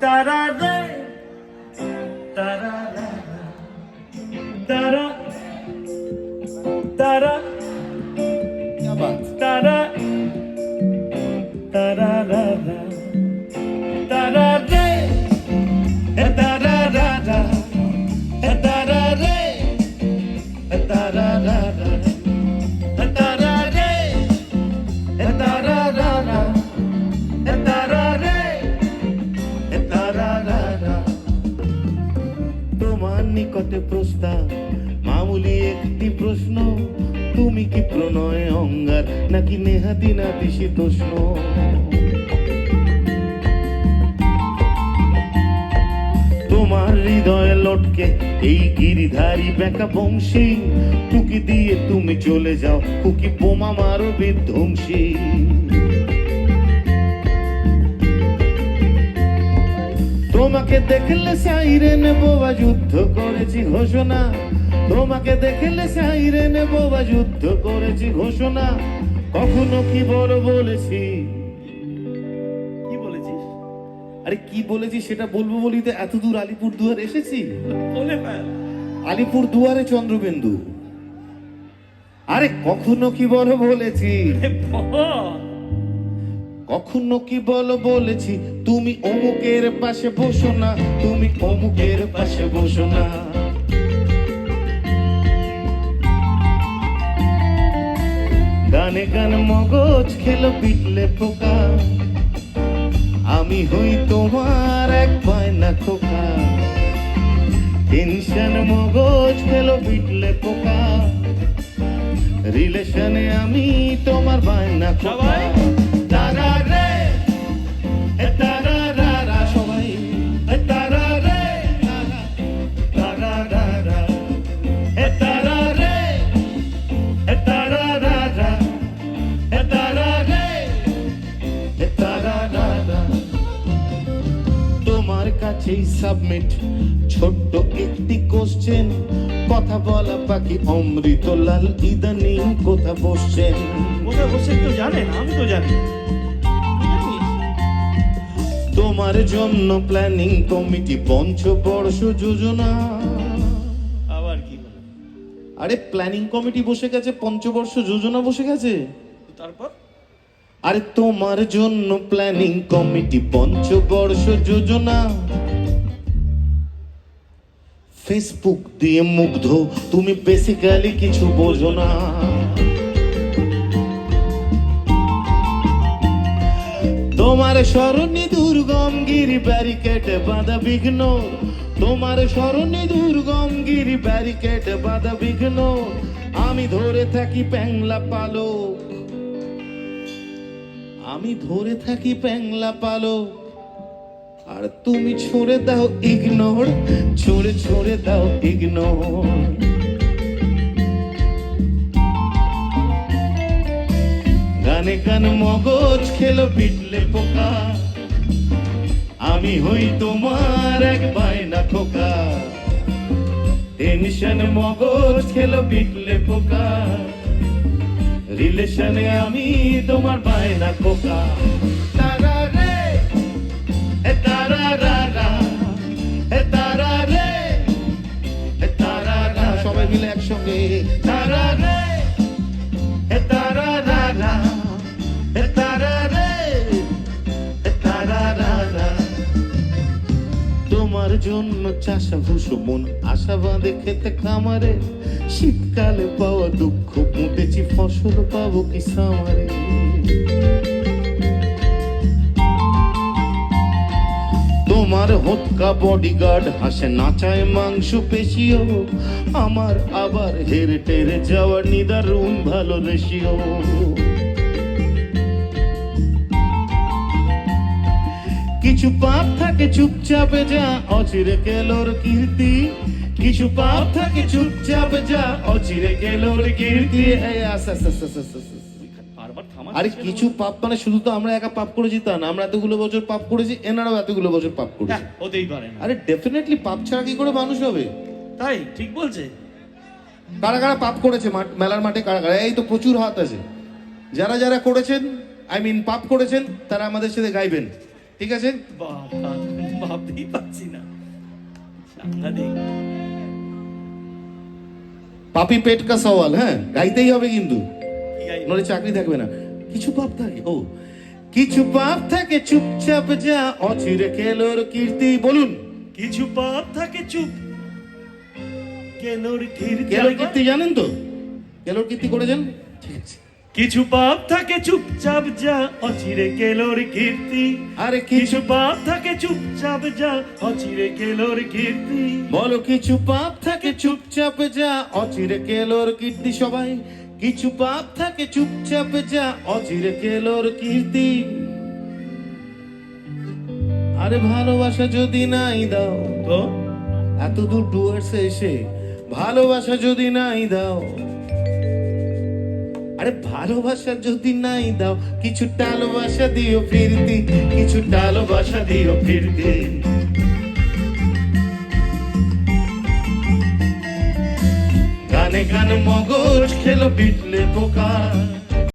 তারা নিকটে প্রস্তাব? মামুলি একটি প্রশ্ন, তুমি কি প্রণয় অঙ্গার? নাকি নেহাতি নাতি শীতোষ্ণ তোমার হৃদয়ে লটকে এই গিরিধারী বেকা বংশী। টুকি দিয়ে তুমি চলে যাও কুকি বোমা মারো বিধ্বংসী তোমাকে দেখলে সাইরে নেব বা যুদ্ধ করেছি ঘোষণা। তোমাকে দেখলে সাইরে নেব বা যুদ্ধ করেছি ঘোষণা। কখনো কি বড় বলেছি? কি বলেছিস? আরে কি বলেছি সেটা বলব বলি তো এত দূর আলিপুর দুয়ার এসেছি আলিপুর দুয়ারে চন্দ্রবিন্দু। আরে কখনো কি বড় বলেছি? বল। কখনো কি বলো বলেছি? তুমি অমুকের পাশে বসো না, তুমি অমুকের পাশে বসো না। গানে গান মগজ খেলো পিটলে পোকা। আমি হই তোমার এক না খোকা। টেনশন মগজ খেলো পিটলে পোকা। রিলেশনে আমি তোমার বায়না খোকা। কাছেই সাবমিট ছোট্ট একটি কোশ্চেন কথা বলা পাখি অমৃত লাল ইদানিং কোথা বসছেন? কোথায় বসে কেউ জানে আমি তো জানি। তোমার জন্য প্ল্যানিং কমিটি পঞ্চবর্ষ যোজনা। আবার কি আরে প্ল্যানিং কমিটি বসে গেছে পঞ্চবর্ষ যোজনা বসে গেছে। তারপর? আরে তোমার জন্য প্ল্যানিং কমিটি পঞ্চবর্ষ যোজনা। ফেসবুক দিয়ে মুগ্ধ, তুমি বেসিক্যালি কিছু বোঝো না। তোমার স্মরণে দুর্গম গিরি ব্যারিকেড বাধা বিঘ্ন। তোমার স্মরণে দুর্গম গিরি ব্যারিকেড বাধা বিঘ্ন। আমি ধরে থাকি প্যাংলা পালক আমি ধরে থাকি প্যাংলা পালক। আর তুমি ছুড়ে দাও ইগনোর, ছুড়ে ছুড়ে দাও ইগনোর। গানে গান মগজ খেলো পিটলে পোকা। আমি হই তোমার এক বায়না খোকা। টেনশন মগজ খেলো পিটলে পোকা। রিলেশনে আমি তোমার বায়না খোকা। তারা রে এ তারা রা রা। এ তারা রে এ তারা রা। সবাই মিলে একসঙ্গে। তারা রে। তোমার জন্য চাষা ভুষো মন আশা বাঁধে খেতে খামারে। শীতকালে পাওয়া দুঃখ মুটেছি ফসল পাবো কি সামারে। তোমার হতকা বডিগার্ড হাসে নাচায় মাংস পেশিও। আমার আবার হেরে টেরে যাওয়ার নিদারুণ ভালো রেশিও। কিছু পাপ থাকে চুপচাপে যা অচিরে কেলোর কীর্তি। কিছু পাপ থাকে চুপচাপে যা অচিরে কেলোর কীর্তি। আরে কিছু পাপ মানে শুধু তো আমরা একা পাপ করেছি তা না আমরা এতগুলো বছর পাপ করেছি এনারাও এতগুলো বছর পাপ করেছি। হতেই পারে আরে ডেফিনেটলি পাপ ছাড়া কি করে মানুষ হবে? তাই ঠিক বলছে। কারা কারা পাপ করেছে মেলার মাঠে কারা কারা? এই তো প্রচুর হাত আছে। যারা যারা করেছেন আই মিন পাপ করেছেন তারা আমাদের সাথে গাইবেন। ঠিক আছে? বাবা ভাবতেই পাচ্ছি না। সাংঘাতিক। পাপি পেট কা সওয়াল হ্যাঁ? গাইতেই হবে কিন্তু? নলে চাকরি থাকবে না। কিছু পাপ থাকে ও। কিছু পাপ থাকে চুপচাপ যা। অচিরে কেলোর কীর্তি বলুন। কিছু পাপ থাকে চুপ। কেলোর কীর্তি কেলোর কীর্তি জানেন তো? কেলোর কীর্তি করেছেন? ঠিক আছে। কিছু পাপ থাকে চুপচাপ যা অচিরে কেলোর কীর্তি। আরে কিছু পাপ থাকে চুপচাপ যা অচিরে কেলোর কীর্তি। বলো কিছু পাপ থাকে চুপচাপ যা অচিরে কেলোর কীর্তি সবাই? কিছু পাপ থাকে চুপচাপ যা অচিরে কেলোর কীর্তি। আরে ভালোবাসা যদি নাই দাও তো? এত দূর ডুয়ার্সে এসে ভালোবাসা যদি নাই দাও আরে ভালোবাসা যদি নাই দাও, কিছু টালবাসা দিও ফিরতি, কিছু টালবাসা দিও ফিরতি। গানে গান মগজ খেলো বিটলে পোকা।